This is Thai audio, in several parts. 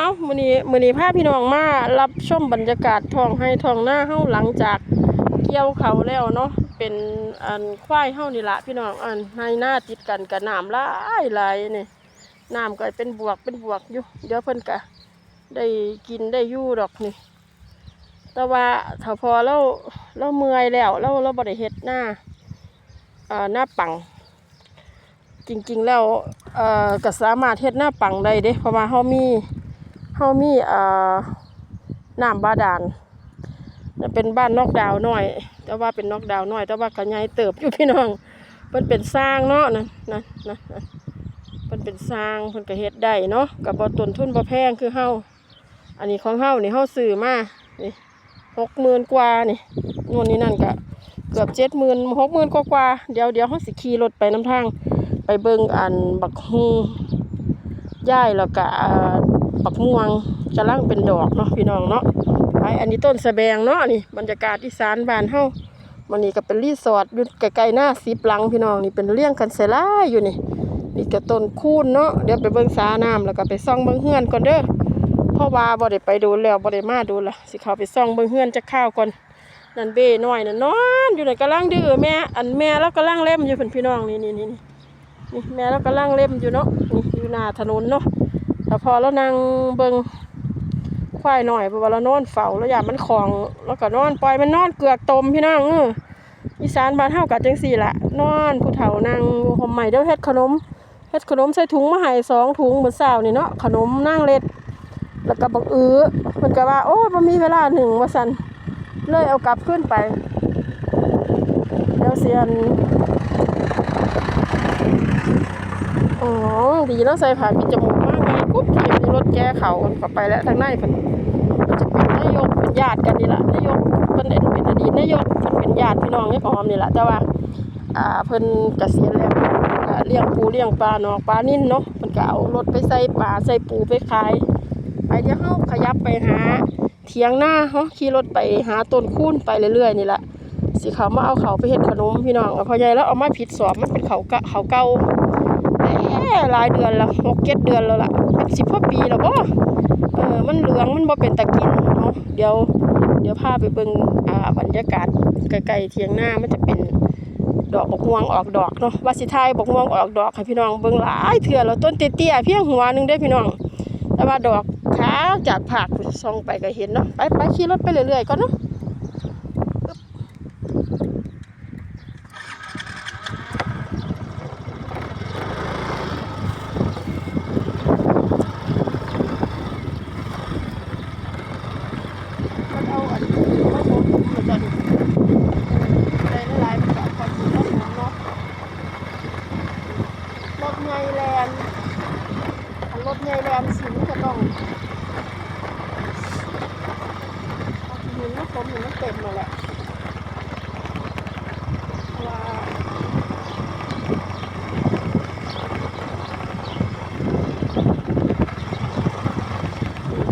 เอ้ามื้อนี้มื้อนี้พาพี่น้องมารับชมบรรยากาศท้องให้ท้องหน้าเฮาหลังจากเกี่ยวเขาแล้วเนาะเป็นอันควายเฮานี่ละพี่น้องอันให้หน้าติดกันกับน้ำหลายหลายนี่น้ำก็เป็นบวกเป็นบวกอยู่เดี๋ยวเพิ่นก็ได้กินได้อยู่ดอกนี่ แต่ว่าถ้าพอเราเราเมื่อยแล้วเราเราบ่ได้เฮ็ดหน้าอ่าหน้าปังจริงๆแล้วเอ่อก็สามารถเฮ็ดหน้าปังได้เด้เพราะว่าเฮามี เฮามีอ่อน้ำบาดาลเป็นบ้านนอกดาวน้อย แต่ว่าเป็นนอกดาวน้อย แต่ว่าก็ใหญ่เติบอยู่พี่น้องเพิ่นเป็นสร้างเนาะนั่นนั่นนั่นมันเป็นสร้างเพิ่นก็เฮ็ดได้เนาะก็บ่ต้นทุนบ่แพงคือเฮาอันนี้ของเฮานี่เฮาซื้อมานี่60,000กว่านี่นู่นนี่นั่นก็เกือบ70,000 60,000กหมื่นกว่าๆเดี๋ยวเดี๋ยวเฮาสิขี่รถไปนํทาง ไปเบิ่งอันบักฮุงย่ายแล้วก็ อ่าบักม่วงกำลังเป็นดอกเนาะพี่น้องเนาะไปอันนี้ต้นสะแบงเนาะนี่บรรยากาศอีสานบ้านเฮามันนี่ก็เป็นรีสอร์ทอยู่ใกล้ๆหน้าสีปลังพี่น้องนี่เป็นเลี้ยงกันเสยหลาอยู่นี่นี่ก็ต้นคูนเนาะเดี๋ยวไปเบิ่งสาน้ำแล้วก็ไปซ่องเบิ่งเฮือนก่อนเด้อพราะว่าบ่ได้ไปดูแล้วบ่ได้มาดูละสิเขาไปซ่องเบิ่งเฮือนจักข้าวก่อนนั่นเบ้น้อยนั่นนอนอยู่ไหนกำลังดื้อแม่อันแม่แล้วกำลังเล่มอยู่เพิ่นพี่น้องนี่นี่นี่นี่แม่เรากำลังเล่มอยู่เนาะนี่อยู่หน้าถนนเนาะ แต่พอเรานั่งเบิงควายหน่อยเพราะว่าเรานอนเฝ้าแล้วอย่ามันของ แล้วก็นอนปล่อยมันนอนเกือกตมพี่น้องเอออีสานบ้านเฮากับจังสี่ละนอนผู้เฒ่านั่งอยู่ห่มใหม่เดี๋ยวเฮ็ดขนมเฮ็ดขนมใส่ถุงมาให้สองถุงเหมือนสาวนี่เนาะขนมนั่งเล็ด แล้วก็บักอื้อมันก็ว่าโอ้บ่มีเวลาหนึ่งว่าซั่นเลยเอากลับขึ้นไปเดี๋ยวเสียนอ๋อดีเนาะใส่ผ่าปิดจมูก แก้เขากันก็ไปแล้วทางในเพิ่นจะเป็นนายกเป็นญาติกันนี่แหละนายกเพิ่นเป็นเป็นอดีตนายกเพิ่นเป็นญาติพี่น้องนี่ก็หอมนี่แหละแต่ว่าอ่าเพิ่นเกษียณแล้วเลี้ยงปูเลี้ยงปลาเนาะปลานิ่นเนาะเพิ่นก็เอารถไปใส่ปลาใส่ปูไปขายไปเดี๋ยวเฮาขยับไปหาเถียงหน้าเฮาขี่รถไปหาต้นคูนไปเรื่อยๆนี่แหละสิเขามาเอาเขาไปเฮ็ดขนมพี่น้องพอใหญ่แล้วเอามาผิดสอบมันเป็นเขากะเขาเก่าหลายเดือนละหกเจ็ดเดือนแล้วล่ะ สิบกว่าปีแล้วบ่เออมันเหลืองมันบ่เป็นตะกินเนาะเดี๋ยว เดี๋ยวพาไปเบิ่งอ่าบรรยากาศใกลๆเทียงหน้ามันจะเป็นดอกบกม่วงออกดอกเนาะว่าสิทายบกม่วงออกดอกให้พี่น้องเบิ่งหลายเถื่อแล้วต้นเตี้ยๆเพียงหัวหนึงเด้พี่น้อง แต่ว่าดอกขาวจากผักส่องไปก็เห็นเนาะไปไปขี่รถไปเรื่อยๆก่อนเนาะ 45 ลูกกระตองหินลูกผมหินมันเต็มมาแหละว้า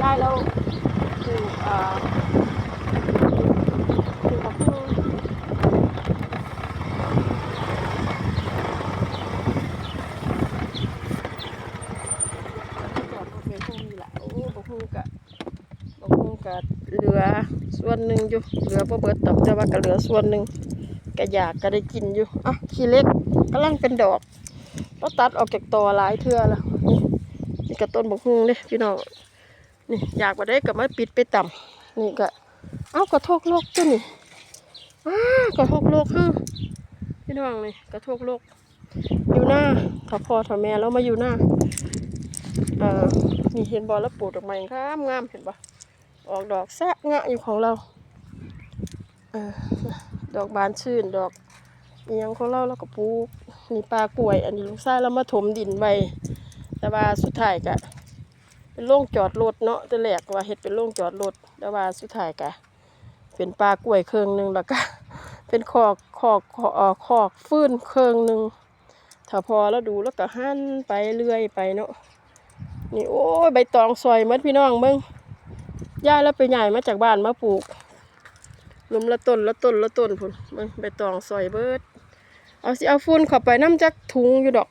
ได้แล้วคืออ่า เหลือส่วนหนึ่งอยู่ เหลือบ่เบิดตอกแต่ว่าก็เหลือส่วนหนึ่งก็อยากก็ได้กินอยู่อะขี้เล็กกำลังเป็นดอกก็ตัดออกจากตอหลายเทื่อแล้วนี่นี่ก็ต้นบกฮูเลยพี่น้องนี่อยากมาได้ก็มาปิดไปต่ำนี่ก็เอากระทกโลกตัวนี่อ้ากระทกโลกฮะพี่น้องนี่กระทกโลกอยู่หน้าถ้าพ่อถ้าแม่แล้วมาอยู่หน้าเอ่อนี่เห็นบอลแล้วปลูกดอกไม้งามงามเห็นปะ ออกดอกแซะงะอยู่ของเราเออดอกบานชื่นดอกเอียงของเราแล้วก็ปลูกนี่ปลากล้วย อันนี้ลูกชายเรามาถมดินไว้แต่ว่าสุดท้ายกะเป็นโล่งจอดรถเนาะแต่แรกว่าเฮ็ดเป็นโล่งจอดรถแต่ว่าสุดท้ายกะเป็นปลากล้วยเครื่องหนึ่งแล้วก็เป็นคอกคอกคอกคอกฟื้นเครื่องหนึ่งถ้าพอแล้วดูแล้วก็หั่นไปเรื่อยไปเนาะนี่โอ้ยใบตองซอยหมัดพี่น้องเบิ่ง ย่าแล้วไปใหญ่มาจากบ้านมาปลูกลุมละต้นละต้นละต้นพุ่นเบิ่งใบตองซอยเบิด เอาสิเอาฟุ้นเข้าไปน้ำจักถุงอยู่ดอก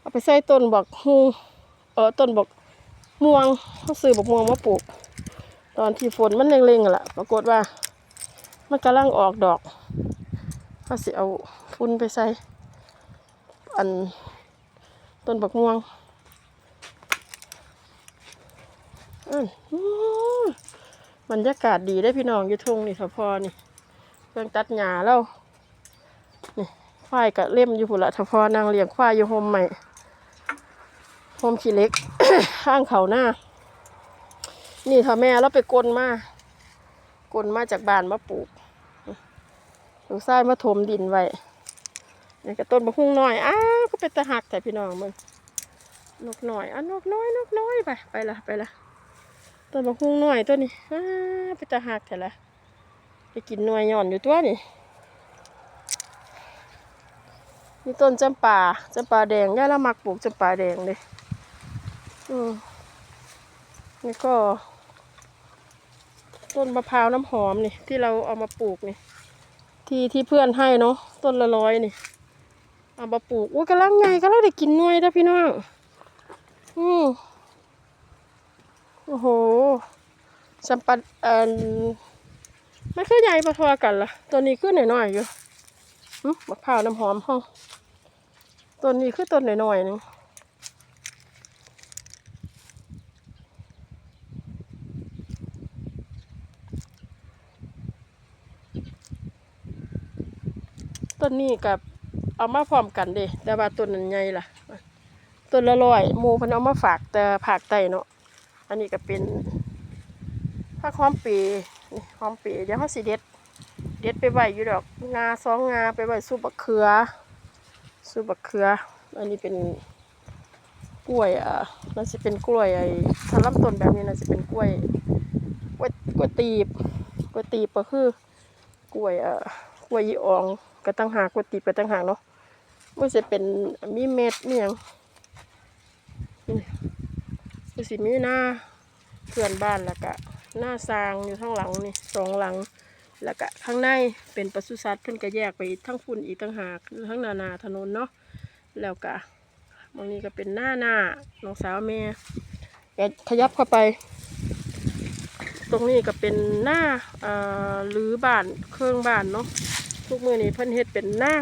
เอาไปใส่ต้นบอกฮูเออต้นบอกม่วงเขาซื้อบักม่วงมาปลูก ตอนที่ฝนมันเร่งๆล่ะ ปรากฏว่า มันกำลังออกดอกเขาสิเอาฟุ้นไปใส่อันต้นบักม่วงอัน บรรยากาศดีได้พี่น้องอยู่ทุ่งนี่สพอนี่เครื่องตัดหญ้าแล้วนี่ควายกะเล่มอยู่พุ่นละสพอนางเลี้ยงควายอยู่โฮมใหม่โฮมขี้เล็ก ข้างเขาหน้า นี่ถ้าแม่เราไปกลนมากลนมาจากบ้านมาปลูกลูกชายมาถมดินไว้นี่ก็ต้นบะฮุ่งน้อยอ้าวก็เป็นตะหักแต่พี่น้องมึงนกน้อยอะนกน้อยนกน้อยไปไปละไปละ ต้นบะฮุ่งหน้อยตัวนี้อ้าเป็นตะหักแต่ละไปกินหน่วยหย่อนอยู่ตัวนี่นี่ต้นจำปาจำปาแดงย่าละมักปลูกจำปาแดงเลยอืมนี่ก็ ต้นมะพร้าวน้ำหอมนี่ ที่เราเอามาปลูกนี่ ที่ที่เพื่อนให้เนาะต้นละร้อยนี่ เอามาปลูกอุ้ยกำลังไงกำลังได้กินหน่วยนะพี่น้องอืม โอ้โหสัมปันอ่อไม่ค่อใหญ่พอๆกันล่ะ ตัวนี้ขึ้นหน่อยๆอยู่มะพร้าวน้ำหอมห้องต้นนี้คือต้นหน่อยๆหนึงต้นนี้กับเอามาพร้อมกันเด้แต่ว่าต้นนั้นใหญ่ล่ะต้นละร้อยหมูพิ่นเอามาฝากแต่ภาคใต้เนาะ อันนี้ก็เป็นผักหอมปีนี่หอมปีเดี๋ยวเขาสิเด็ด เด็ดไปไหวอยู่ดอกงาสองงาไปไหวสู้บักเขือสู้บักเขือ อันนี้เป็นกล้วยอะน่าจะเป็นกล้วยไอ้ถ้าลำต้นแบบนี้น่าจะเป็นกล้วยกล้วยกล้วยตีบกล้วยตีบก็คือกล้วยอะกล้วยยีอองก็ตั้งหากกล้วยตีบก็ตั้งหากเนาะมันจะเป็นมีเม็ดมีหยัง คือสิมีหน้าเพื่อนบ้านแล้วก็หน้าซางอยู่ข้างหลังนี่สองหลัง แล้วก็ข้างในเป็นปศุสัตว์เพิ่นก็แยกไปทั้งฝุ่นอีกตั้งหากทั้งนานาถนนเนาะแล้วก็บางนี้ก็เป็นหน้าหน้าน้องสาวแม่ก็ขยับเข้าไป ตรงนี้ก็เป็นหน้าอ่อหรือบ้านเครื่องบ้านเนาะทุกมือนี้เพิ่นเฮ็ดเป็นหน้า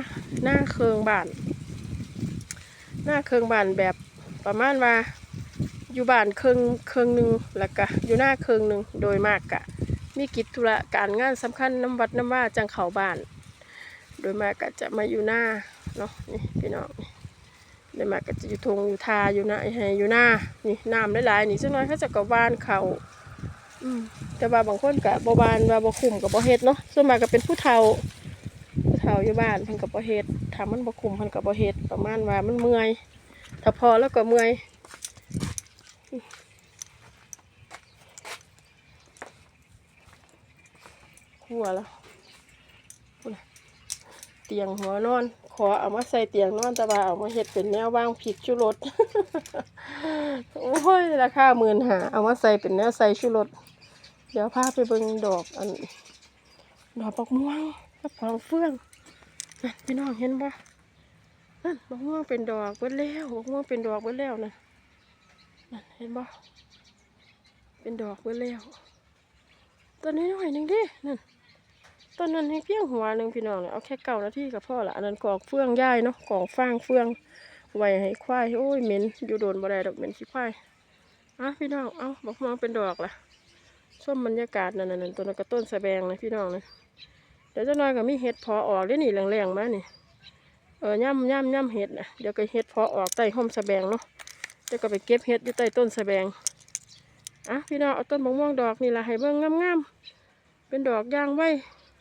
หน้าเครื่องบ้าน หน้าเครื่องบ้านแบบประมาณว่า อยู่บ้านเครื่องเครื่องหนึ่งแล้วก็อยู่หน้าเครื่องหนึ่งโดยมากกะ มีกิจธุระการงานสำคัญน้ำวัดน้ำว่าจังเขาบ้าน โดยมากก็จะมาอยู่หน้าเนาะนี่พี่น้องโดยมากก็จะอยู่ทงอยู่ทาอยู่หน้าให้อยู่หน้านี่น้ำหลายๆนี่สักหน้อยเขาจะกบ้านเขาอืมแต่ว่าบางคนกับบอบานว่าบ่คุมกับบ่เฮ็ดเนาะส่วนมากก็เป็นผู้เฒ่าผู้เฒ่าอยู่บ้านเพิ่นกับบ่เฮ็ดถ้ามันบ่คุมเพิ่นกับบ่เฮ็ดประมาณว่ามันเมื่อยถ้าพอแล้วก็เมื่อย หัวแล้วเตียงหัวนอน ขอเอามาใส่เตียงนอนแต่ว่าเอามาเฮ็ดเป็นแนววางผิดชูรสโอ้ยราคาหมื่นหาเอามาใส่เป็นแนวใส่ชูรสเดี๋ยวพาไปเบิ่งดอกอัน ดอกบักม่วงกับของเฟื่องนั่นพี่น้องเห็นปะนั่นบักม่วงเป็นดอกเบิดแล้วบักม่วงเป็นดอกเบิดแล้วนะนั่น เห็นปะเป็นดอกเบิดแล้วต้นนี้หน่อยหนึ่งดินั่นต้นนั้นให้เพียงหัวหนึ่งพี่น้องเนี่ยเอาแค่เก่านาทีกับพ่อละอันนั้นกอกเฟื่องย่ายเนาะกอกฟางเฟื่องไว้ให้ควายโอ้ยเหม็นอยู่โดนบ่ได้ดอกเหม็นขี้ควายอะพี่น้องเอาบักม่วงเป็นดอกละส้มบรรยากาศนั่นนั่นตัวนั้นก็ต้นสะแบงนะพี่น้องนะเดี๋ยวจะน้อยก็มีเห็ดพอออกเด้วนี่แรงๆมานี่เออย่ำย่ำย่ำเห็ดนะเดี๋ยวก็เห็ดพอออกใต้ห่มสะแบงเนาะ จะก็ไปเก็บเห็ดอยู่ใต้ต้นสะแบงอะพี่น้องเอาต้นมะม่วงดอกนี่ละให้เบิ่งงามๆเป็นดอกย่างไว้